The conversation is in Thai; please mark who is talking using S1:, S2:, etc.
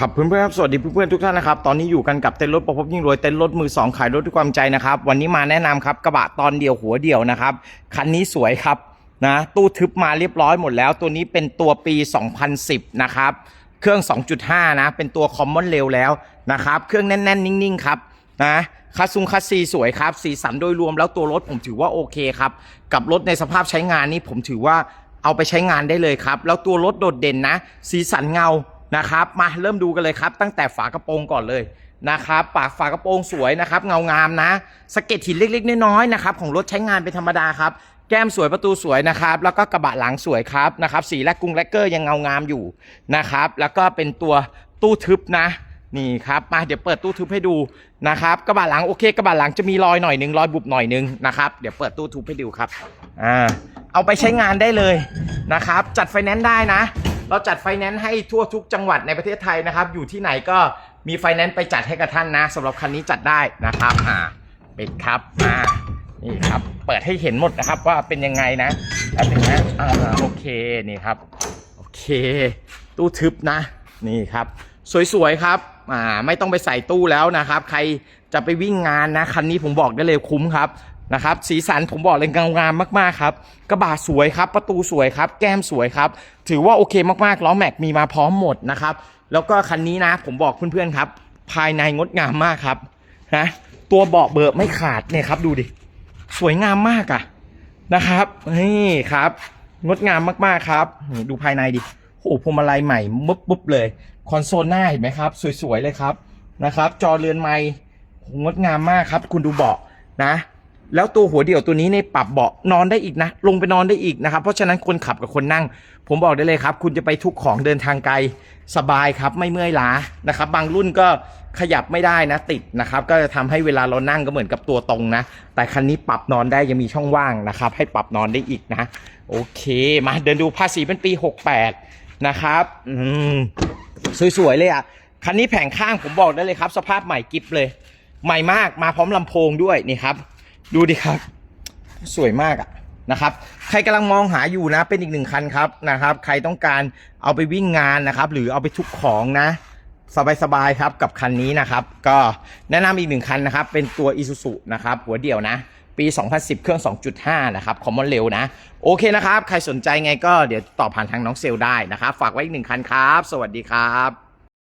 S1: ครับเพื่อนๆครับสวัสดีเพื่อนๆทุกท่านนะครับตอนนี้อยู่กันกับเต้นรถประพบยิ่งรวยเต้นรถมือสองขายรถด้วยความใจนะครับวันนี้มาแนะนำครับกระบะตอนเดียวหัวเดียวนะครับคันนี้สวยครับนะตู้ทึบมาเรียบร้อยหมดแล้ว ตัวนี้เป็นตัวปี 2010 นะครับ เครื่อง 2.5 นะ เป็นตัวคอมมอนเร็วแล้วนะครับ เครื่องแน่น ๆ นิ่ง ๆ ครับนะคัสซุงคัสซีสวยครับ สีสันโดยรวมแล้วตัวรถผมถือว่าโอเคครับ กับรถในสภาพใช้งานนี่ผมถือว่าเอาไปใช้งานได้เลยครับ แล้วตัวรถโดดเด่นนะ สีสันเงา นะครับมาเริ่มดูกันเลยครับ ตั้งแต่ฝากระโปรงก่อนเลยนะครับปากฝากระโปรงสวยนะครับเงางามนะสะเก็ดหินเล็กๆน้อยๆนะครับของรถใช้งานเป็นธรรมดาครับแก้มสวยประตูสวยนะครับแล้วก็กระบะหลังสวยครับนะครับสีแลกกุ้งแลกเกอร์ยังเงางามอยู่นะครับแล้วก็เป็นตัวตู้ทึบนะนี่ครับมาเดี๋ยวเปิดตู้ทึบให้ดูนะครับกระบะหลังโอเคกระบะหลังจะมีรอยหน่อยหนึงรอยบุบหน่อยหนึงนะครับเดี๋ยวเปิดตู้ทึบให้ดูครับอ่าเอาไปใช้งานได้เลยนะครับจัดไฟแนนซ์ได้นะ เราจัดไฟแนนซ์ให้ทั่วทุกจังหวัดในประเทศไทยนะครับ อยู่ที่ไหนก็มีไฟแนนซ์ไปจัดให้กับท่านนะสำหรับคันนี้จัดได้นะครับอ่าปิดครับอ่านี่ครับ เปิดให้เห็นหมดนะครับว่าเป็นยังไงนะอันนึ่งนะอ่าโอเคนี่ครับโอเค ตู้ทึบนะ นี่ครับ สวยๆครับอ่าไม่ต้องไปใส่ตู้แล้วนะครับ ใครจะไปวิ่งงานนะคันนี้ผมบอกได้เลยคุ้มครับ นะครับ สีสันผมบอกเลยงามๆมากๆครับ กระบะสวยครับ ประตูสวยครับ แก้มสวยครับ ถือว่าโอเคมากๆล้อแม็กมีมาพร้อมหมดนะครับ แล้วก็คันนี้นะ ผมบอกเพื่อนๆครับ ภายในงดงามมากครับนะตัวเบาะเบิกไม่ขาดเนี่ยครับ ดูดิ สวยงามมากอะนะครับนี่ครับ งดงามมากๆครับนี่ดูภายในดิโอ้พวงมาลัยใหม่มุบปุ๊บเลย คอนโซลหน้าเห็นไหมครับ สวยๆเลยครับนะครับ จอเรือนไม้งดงามมากครับ คุณดูเบาะนะ แล้วตัวหัวเดี่ยวตัวนี้ในปรับเบาะนอนได้อีกนะ ลงไปนอนได้อีกนะครับ เพราะฉะนั้นคนขับกับคนนั่ง ผมบอกได้เลยครับ คุณจะไปทุกของเดินทางไกลสบายครับ ไม่เมื่อยล้านะครับ บางรุ่นก็ขยับไม่ได้นะติดนะครับ ก็จะทำให้เวลาเรานั่งก็เหมือนกับตัวตรงนะ แต่คันนี้ปรับนอนได้ยังมีช่องว่างนะครับ ให้ปรับนอนได้อีกนะ โอเค มาเดินดูภาษีเป็นปี 68 นะครับอืมสวยๆเลยอะคันนี้แผงข้างผมบอกได้เลยครับ สภาพใหม่กิฟเลย ใหม่มากมาพร้อมลำโพงด้วยนี่ครับ ดูดิครับ สวยมากอะนะครับ ใครกำลังมองหาอยู่นะ เป็นอีกหนึ่งคันครับนะครับ ใครต้องการเอาไปวิ่งงานนะครับ หรือเอาไปทุกของนะสบายๆครับกับคันนี้นะครับ ก็แนะนำอีกหนึ่งคันนะครับ เป็นตัว Isuzu นะครับ หัวเดี่ยวนะ ปี 2010 เครื่อง 2.5 นะครับคอมมอนเร็วนะ โอเคนะครับ ใครสนใจไงก็เดี๋ยวตอบผ่านทางน้องเซลได้นะครับ ฝากไว้อีกหนึ่งคันครับ สวัสดีครับ